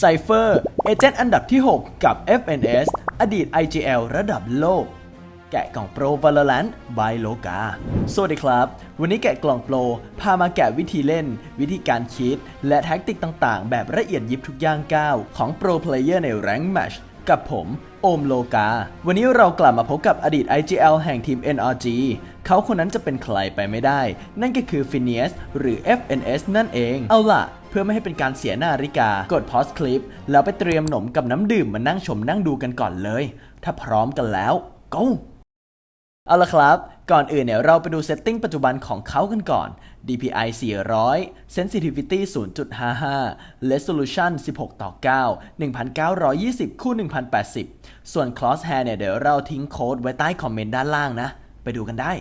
Cypher เอเจนต์อันดับที่ 6 กับ FNS อดีต IGL ระดับโลก แกะกล่องโปร Valorant by Loga สวัสดีครับ วันนี้แกะกล่องโปร พามาแกะวิธีเล่น วิธีการคิด และแท็กติกต่างๆ แบบละเอียดยิบทุกย่างก้าว ของโปรเพลเยอร์ใน Rank Match กับผมโอมโลกา วันนี้เรากลับมาพบกับอดีต IGL แห่งทีม NRG เขาคนนั้นจะเป็นใครไปไม่ได้ นั่นก็คือ Phineas หรือ FNS นั่นเอง เอาล่ะ เพื่อไม่ให้เป็นการเสียหน้าฬิกา กดพอสคลิป แล้วไปเตรียมหนมกับน้ำดื่มมานั่งชมนั่งดูกันก่อนเลย ถ้าพร้อมกันแล้ว go เอาละครับ ก่อนอื่นเนี่ยเราไปดูเซตติ้งปัจจุบันของเขากันก่อน DPI 400 Sensitivity 0.55 Resolution 16 ต่อ 9 1920 คู่ 1080 ส่วน Crosshair เนี่ยเดี๋ยวเราทิ้งโค้ดไว้ใต้คอมเมนต์ด้านล่างนะ ไปดูกันได้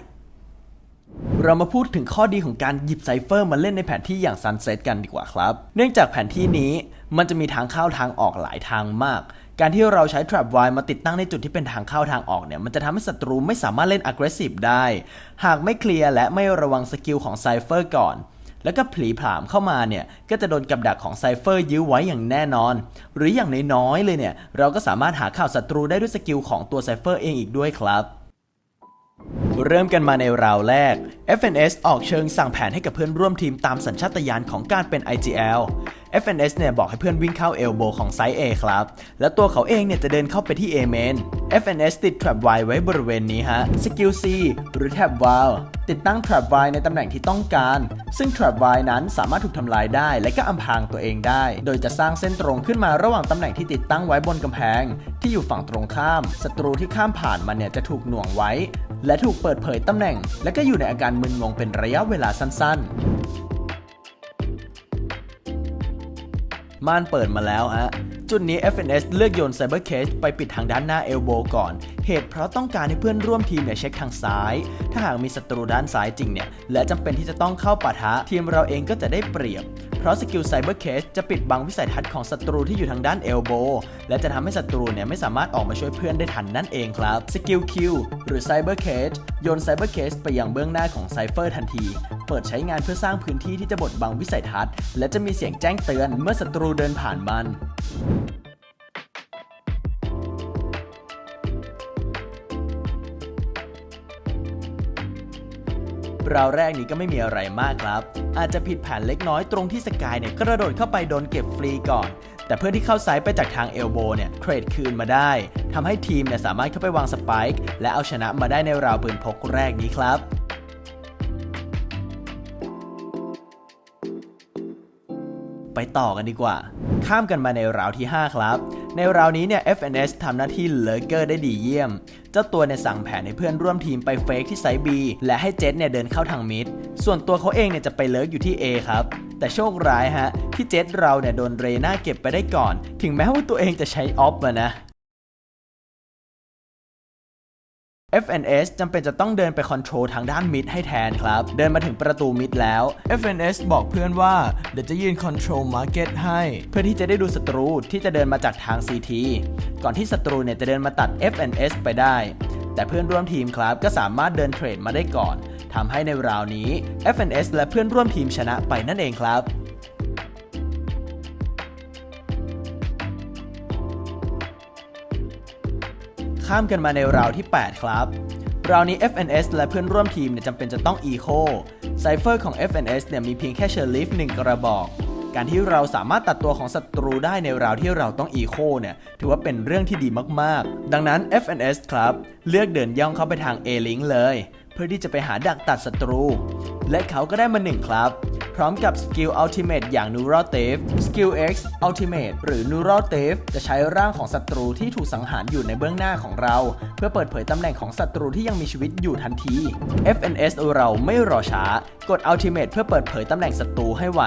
เรามาพูดถึงข้อดีของการหยิบไซเฟอร์มาเล่นในแผนที่อย่าง Sunset กันดีกว่าครับ เนื่องจากแผนที่นี้มันจะมีทางเข้าทางออกหลายทางมาก การที่เราใช้ Trap Wire มาติดตั้งในจุดที่เป็นทางเข้าทางออกเนี่ย มันจะทำให้ศัตรูไม่สามารถเล่น Aggressive ได้ หากไม่เคลียร์และไม่ระวังสกิลของไซเฟอร์ก่อน แล้วก็ผลีผลามเข้ามาเนี่ย ก็จะโดนกับดักของไซเฟอร์ยื้อไว้อย่างแน่นอน หรืออย่างน้อยๆเลยเนี่ย เราก็สามารถหาข่าวศัตรูได้ด้วยสกิลของตัวไซเฟอร์เองอีกด้วยครับ เริ่มกันมาในราวแรก FNS ออกเชิงสั่งแผนให้กับเพื่อนร่วมทีมตามสัญชาตญาณของการเป็น IGL FNS เนี่ยบอกให้เพื่อนวิ่งเข้าเอลโบของไซส์ A ครับ และตัวเขาเองเนี่ยจะเดินเข้าไปที่ A main FNS ติด Trap Y ไว้บริเวณนี้ฮะ สกิล C หรือ Trap Wall ติดตั้ง Trap Y ในตำแหน่งที่ต้องการ ซึ่ง Trap Y นั้นสามารถถูกทำลายได้ และก็อำพรางตัวเองได้ โดยจะสร้างเส้นตรงขึ้นมาระหว่างตำแหน่งที่ติดตั้งไว้บนกำแพง ที่อยู่ฝั่งตรงข้าม ศัตรูที่ข้ามผ่านมันเนี่ยจะถูกหน่วงไว้ และถูกเปิดเผยตำแหน่ง และก็อยู่ในอาการมึนงงเป็นระยะเวลาสั้นๆ ม่านเปิดมาแล้วฮะ จุดนี้ FNS เลือกโยน Cyber Cage ไปปิดทางด้านหน้าเอลโบก่อน เหตุเพราะต้องการให้เพื่อนร่วมทีมเนี่ยเช็คทางซ้าย ถ้าหากมีศัตรูด้านซ้ายจริงเนี่ย และจำเป็นที่จะต้องเข้าปะทะ ทีมเราเองก็จะได้เปรียบ เพราะสกิล Cyber Cage จะปิดบังวิสัยทัศน์ของศัตรูที่อยู่ทางด้านเอลโบและจะทำให้ศัตรูเนี่ยไม่สามารถออกมาช่วยเพื่อนได้ทันนั่นเองครับสกิล Q หรือ Cyber Cage โยน Cyber Cage ไปยังเบื้องหน้าของ Cypher ทันที เปิดใช้งานเพื่อสร้างพื้นที่ที่จะบดบังวิสัยทัศน์ และจะมีเสียงแจ้งเตือนเมื่อศัตรูเดินผ่านมันราวแรกนี้ก็ไม่มีอะไรมากครับ อาจจะผิดแผนเล็กน้อยตรงที่สกายเนี่ยกระโดดเข้าไปโดนเก็บฟรีก่อน แต่เพื่อนที่เข้าไซด์ไปจากทางเอลโบเนี่ยเทรดคืนมาได้ ทำให้ทีมเนี่ยสามารถเข้าไปวางสปค์และเอาชนะมาได้ในราวปืนพกแรกนี้ครับ ไปต่อกันดีกว่า ข้ามกันมาในราวที่ 5 ครับ ในราวนี้เนี่ย FNS ทำหน้าที่เลเกอร์ได้ดีเยี่ยม เจ้าตัวเนี่ยสั่งแผนให้เพื่อนร่วมทีมไปเฟกที่ไซบี และให้เจตเนี่ยเดินเข้าทางมิด ส่วนตัวเขาเองเนี่ยจะไปเลิกอยู่ที่ A ครับ แต่โชคร้ายฮะที่เจตเราเนี่ยโดนเรน่าเก็บไปได้ก่อน ถึงแม้ว่าตัวเองจะใช้ออฟมานะ FNS จำเป็นจะต้องเดินไปคอนโทรลทางด้านมิดให้แทนครับ เดินมาถึงประตูมิดแล้ว FNS บอกเพื่อนว่า เดี๋ยวจะยืนคอนโทรลมาร์เก็ตให้ เพื่อที่จะได้ดูศัตรูที่จะเดินมาจากทาง CT ก่อนที่ศัตรูเนี่ยจะเดินมาตัด FNS ไปได้ แต่เพื่อนร่วมทีมครับก็สามารถเดินเทรดมาได้ก่อนทำให้ในราวนี้ FNS และเพื่อนร่วมทีมชนะไปนั่นเองครับ ข้ามกันมาในราวที่ 8 ครับ ราวนี้ FNS และเพื่อนร่วมทีมเนี่ยจำเป็นจะต้อง Eco ไซเฟอร์ของ FNS เนี่ยมีเพียงแค่เชอร์ลิฟหนึ่งกระบอก การที่เราสามารถตัดตัวของศัตรูได้ในราวที่เราต้องอีโคเนี่ยถือว่าเป็นเรื่องที่ดีมากๆ ดังนั้น FNS ครับ เลือกเดินย่องเข้าไปทาง A-Link เลย พื่อที่จะไปหาดักตัดศัตรู และเขาก็ได้มาหนึ่งครับ พร้อมกับสกิล Ultimate อย่าง Neural t h i e สกิล X Ultimate หรือ Neural t h i e จะใช้ร่างของศัตรูที่ถูกสังหารอยู่ในเบื้องหน้าของเรา เพื่อเปิดเผยตำแหน่งของศัตรูที่ยังมีชีวิตอยู่ทันที FNS เราไม่รอช้ากด Ultimate เพื่อเปิดเผยตำแหน่งศัตรูให้ไว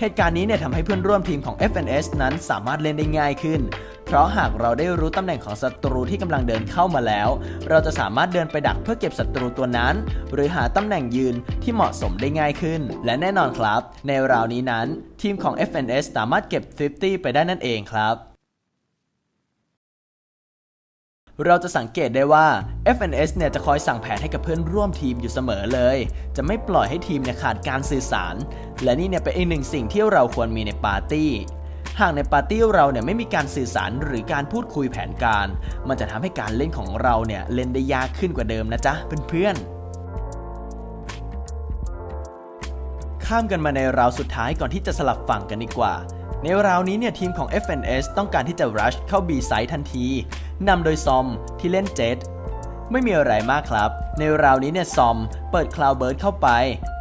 เหตุการณ์นี้เนี่ยทำให้เพื่อนร่วมทีมของ FNS นั้นสามารถเล่นได้ง่ายขึ้น เพราะหากเราได้รู้ตำแหน่งของศัตรูที่กำลังเดินเข้ามาแล้ว เราจะสามารถเดินไปดักเพื่อเก็บศัตรูตัวนั้น หรือหาตำแหน่งยืนที่เหมาะสมได้ง่ายขึ้น และแน่นอนครับ ในราวนี้นั้น ทีมของ FNS สามารถเก็บ 50 ไปได้นั่นเองครับ เราจะสังเกตได้ว่า FNS เนี่ยจะคอยสั่งแผนให้กับเพื่อนร่วมทีมอยู่เสมอเลย จะไม่ปล่อยให้ทีมเนี่ยขาดการสื่อสาร และนี่เนี่ยเป็นอีกหนึ่งสิ่งที่เราควรมีในปาร์ตี้ หากในปาร์ตี้เราเนี่ยไม่มีการสื่อสารหรือการพูดคุยแผนการ มันจะทำให้การเล่นของเราเนี่ยเล่นได้ยากขึ้นกว่าเดิมนะจ๊ะเพื่อนๆข้ามกันมาในราวสุดท้ายก่อนที่จะสลับฝั่งกันดีกว่า ในราวนี้เนี่ยทีมของ FNS ต้องการที่จะ rush เข้า B side ทันทีนำโดยซอมที่เล่นเจ็ตไม่มีอะไรมากครับ ในราวนี้เนี่ยซอมเปิดคลาวเบิร์ดเข้าไป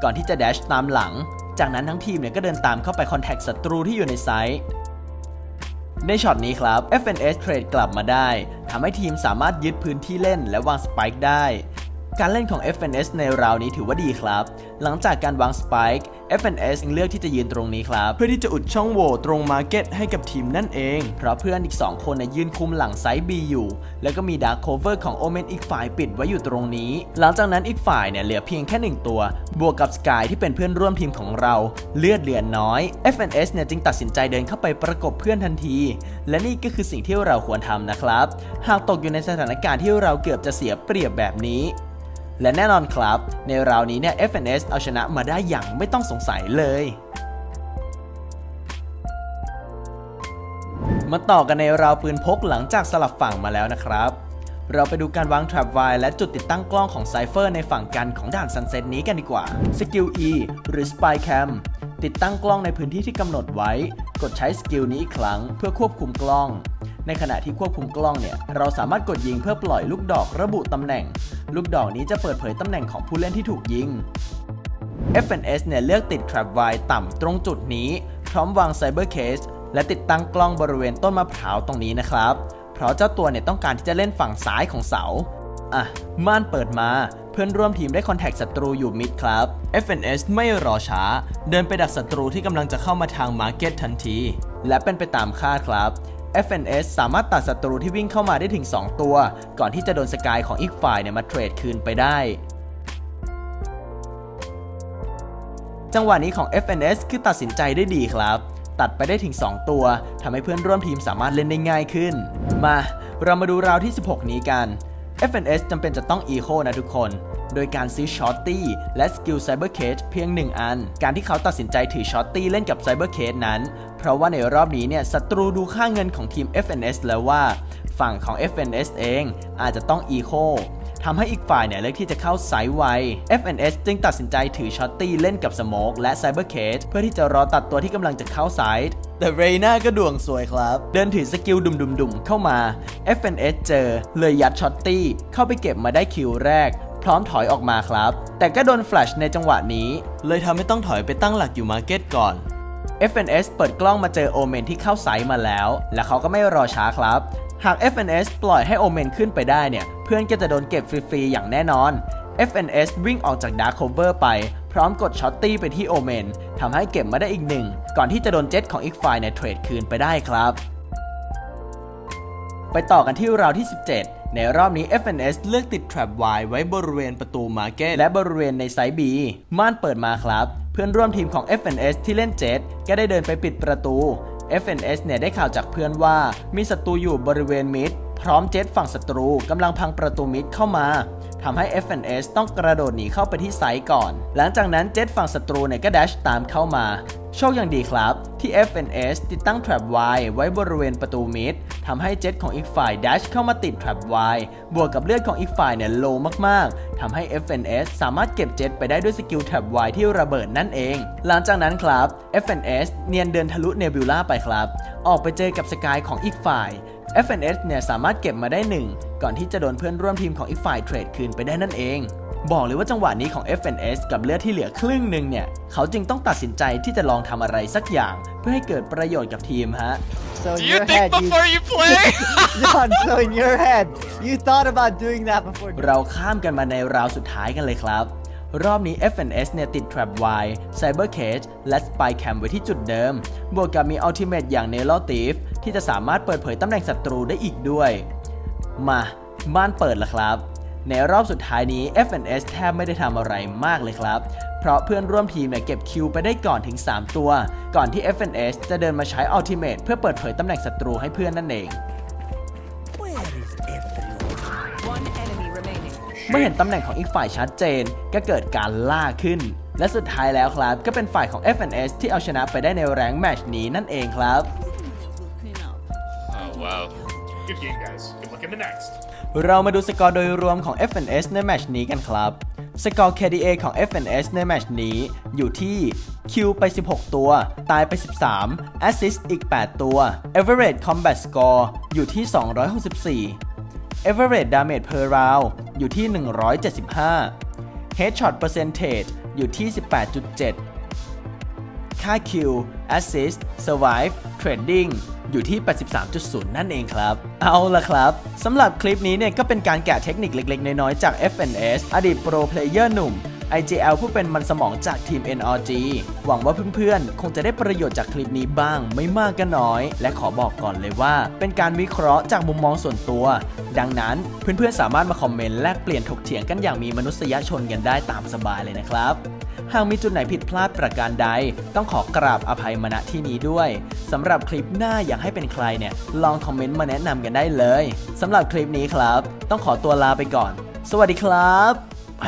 ก่อนที่จะ dash ตามหลัง จากนั้นทั้งทีมเนี่ยก็เดินตามเข้าไปคอนแทคศัตรูที่อยู่ในไซต์ในช็อตนี้ครับ FNS เทรดกลับมาได้ทำให้ทีมสามารถยึดพื้นที่เล่นและวางสไปค์ได้ การเล่นของ FNS ในราวนี้ถือว่าดีครับ หลังจากการวางสไปค์ FNS เลือกที่จะยืนตรงนี้ครับ เพื่อที่จะอุดช่องโหว่ตรงมาร์เก็ตให้กับทีมนั่นเอง เพราะเพื่อนอีก 2 คนนะยืนคุมหลังไซส์ B อยู่ แล้วก็มีดาร์คโคเวอร์ของโอเมนอีกฝ่ายปิดไว้อยู่ตรงนี้ หลังจากนั้นอีกฝ่ายเนี่ยเหลือเพียงแค่ 1 ตัว บวกกับสกายที่เป็นเพื่อนร่วมทีมของเรา เลือดเหลือน้อย FNS เนี่ยจึงตัดสินใจเดินเข้าไปประกบเพื่อนทันที และนี่ก็คือสิ่งที่เราควรทำนะครับ หากตกอยู่ในสถานการณ์ที่เราเกือบจะเสียเปรียบแบบนี้ และแน่นอนครับ ในราวนี้เนี่ย FNS เอาชนะมาได้อย่างไม่ต้องสงสัยเลย มาต่อกันในราวปืนพกหลังจากสลับฝั่งมาแล้วนะครับ เราไปดูการวางทรัพไวและจุดติดตั้งกล้องของไซเฟอร์ในฝั่งกันของด่านซันเซ็ตนี้กันดีกว่าสกิล E หรือ Spy Cam ติดตั้งกล้องในพื้นที่ที่กำหนดไว้ กดใช้สกิลนี้อีกครั้งเพื่อควบคุมกล้อง ในขณะที่ควบคุมกล้องเนี่ย เราสามารถกดยิงเพื่อปล่อยลูกดอกระบุตำแหน่ง ลูกดอกนี้จะเปิดเผยตำแหน่งของผู้เล่นที่ถูกยิง FNS เนี่ยเลือกติด Trap w i ต่ำตรงจุดนี้ พร้อมวาง Cyber Case และติดตั้งกล้องบริเวณต้นมะพร้าวตรงนี้นะครับ เพราะเจ้าตัวเนี่ยต้องการที่จะเล่นฝั่งซ้ายของเสา อะ ม่านเปิดมา พื่อนร่วมทีมได้คอนแทคศัตรูอยู่มิดครับ FNS ไม่รอช้า เดินไปดักศัตรูที่กำลังจะเข้ามาทางมาร์เก็ตทันที และเป็นไปตามคาดครับ FNS สามารถตัดศัตรูที่วิ่งเข้ามาได้ถึง 2 ตัว ก่อนที่จะโดนสกายของอีกฝ่ายเนี่ยมาเทรดคืนไปได้ จังหวะนี้ของ FNS คือตัดสินใจได้ดีครับ ตัดไปได้ถึง 2 ตัวทำให้เพื่อนร่วมทีมสามารถเล่นได้ง่ายขึ้น มา เรามาดูราวที่ 16 นี้กัน FNS จำเป็นจะต้อง Eco นะทุกคน โดยการซื้อ Shorty และสกิล Cyber Cage เพียง 1 อัน การที่เขาตัดสินใจถือ Shorty เล่นกับ Cyber Cage นั้น เพราะว่าในรอบนี้เนี่ยศัตรูดูค่าเงินของทีม FNS แล้วว่า ฝั่งของ FNS เองอาจจะต้อง Eco ทำให้อีกฝ่ายเนี่ยเลือกที่จะเข้าไซด์ไว FNS จึงตัดสินใจถือช็อตตี้เล่นกับสโมกและไซเบอร์เคสเพื่อที่จะรอตัดตัวที่กำลังจะเข้าไซด์ แต่เรน่าก็ดวงสวยครับ เดินถือสกิลดุมๆๆเข้ามา FNS เจอ เลยยัดช็อตตี้ เข้าไปเก็บมาได้คิวแรก พร้อมถอยออกมาครับ แต่ก็โดนแฟลชในจังหวะนี้ เลยทำให้ต้องถอยไปตั้งหลักอยู่มาร์เก็ตก่อน FNS เปิดกล้องมาเจอโอเมนที่เข้าไซส์มาแล้ว และเขาก็ไม่รอช้าครับ หาก FNS ปล่อยให้โอเมนขึ้นไปได้เนี่ย เพื่อนก็จะโดนเก็บฟรีๆอย่างแน่นอน FNS วิ่งออกจากดาร์คโคเวอร์ไป ร้อมกดช็อตตี้ไปที่โอเมนทำให้เก็บมาได้อีกหนึ่ง ก่อนที่จะโดนเจ็ตของอีกฝ่ายในเทรดคืนไปได้ครับ ไปต่อกันที่ราวที่ 17 ในรอบนี้ FNS เลือกติด Trap Y ไว้บริเวณประตูมาร์เก็ตและบริเวณในไซส์ B ม่านเปิดมาครับ เพื่อนร่วมทีมของ FNS ที่เล่นเจ็ตก็ได้เดินไปปิดประตู FNS เนี่ยได้ข่าวจากเพื่อนว่ามีศัตรูอยู่บริเวณมิด พร้อมเจ็ตฝั่งศัตรูกำลังพังประตูมิดเข้ามาทำให้ FNS ต้องกระโดดหนีเข้าไปที่ไซต์ก่อน หลังจากนั้นเจ็ตฝั่งศัตรูเนี่ยก็ดัชตามเข้ามา โชคยังดีครับ ที่ FNS ติดตั้งแท็บไวไว้บริเวณประตูมิด ทำให้เจ็ตของอีกฝ่ายดัชเข้ามาติด Trap Y บวกกับเลือดของอีกฝ่ายเนี่ยโลมากๆทำให้ FNS สามารถเก็บเจ็ตไปได้ด้วยสกิล Trap Y ที่ระเบิดนั่นเอง หลังจากนั้นครับ FNS เนียนเดินทะลุเนบิวล่าไปครับ ออกไปเจอกับสกายของอีกฝ่าย FNS เนี่ยสามารถเก็บมาได้หนึ่งก่อนที่จะโดนเพื่อนร่วมทีมของอีกฝ่ายเทรดคืนไปได้นั่นเอง บอกเลยว่าจังหวะนี้ของ FNS กับเลือดที่เหลือครึ่งหนึ่งเนี่ย เขาจึงต้องตัดสินใจที่จะลองทำอะไรสักอย่าง เพื่อให้เกิดประโยชน์กับทีมฮะ So in Do you your think head, you, before you play? John. So in your head, you thought about doing that before. เราข้ามกันมาในราวสุดท้ายกันเลยครับ รอบนี้ FNS เนี่ยติด Trap Y Cyber Cage และ Spy Cam ไว้ที่จุดเดิม บวกกับมี Ultimate อย่าง Nelo Thief ที่จะสามารถเปิดเผยตำแหน่งศัตรูได้อีกด้วย มาม่านเปิดแล้วครับ ในรอบสุดท้ายนี้ FNS แทบไม่ได้ทำอะไรมากเลยครับ เพราะเพื่อนร่วมทีมเนี่ยเก็บคิวไปได้ก่อนถึง 3 ตัว ก่อนที่ FNS จะเดินมาใช้ Ultimate เพื่อเปิดเผยตำแหน่งศัตรูให้เพื่อนนั่นเอง One enemy remaining. เมื่อเห็นตำแหน่งของอีกฝ่ายชัดเจนก็เกิดการล่าขึ้น และสุดท้ายแล้วครับ ก็เป็นฝ่ายของ FNS ที่เอาชนะไปได้ในแรงค์แมตช์นี้นั่นเองครับ wow. Good game, guys. Good luck in the next. เรามาดูสกอร์โดยรวมของ FNS ในแมตช์นี้กันครับ สกอร์ KDA ของ FNS ในแมตช์นี้อยู่ที่ Q ไป 16 ตัว ตายไป 13 Assist อีก 8 ตัว Average Combat Score อยู่ที่ 264 Average Damage per round อยู่ที่ 175 Headshot Percentage อยู่ที่ 18.7 ค่า Q Assist Survive Trading อยู่ที่ 83.0 นั่นเองครับ เอาละครับสำหรับคลิปนี้เนี่ยก็เป็นการแกะเทคนิคเล็ก ๆ น้อยๆจาก FNS อดีตโปรเพลเยอร์หนุ่ม IGL ผู้เป็นมันสมองจากทีม NRG หวังว่าเพื่อนๆ คงจะได้ประโยชน์จากคลิปนี้บ้างไม่มากก็น้อย และขอบอกก่อนเลยว่า เป็นการวิเคราะห์จากมุมมองส่วนตัว ดังนั้นเพื่อนๆ สามารถมาคอมเมนต์แลกเปลี่ยนถกเถียงกันอย่างมีมนุษยชนกันได้ตามสบายเลยนะครับ หากมีจุดไหนผิดพลาดประการใด ต้องขอกราบอภัยมาณที่นี้ด้วยสำหรับคลิปหน้าอยากให้เป็นใครเนี่ย ลองคอมเมนต์มาแนะนำกันได้เลยสำหรับคลิปนี้ครับ ต้องขอตัวลาไปก่อน สวัสดีครับไป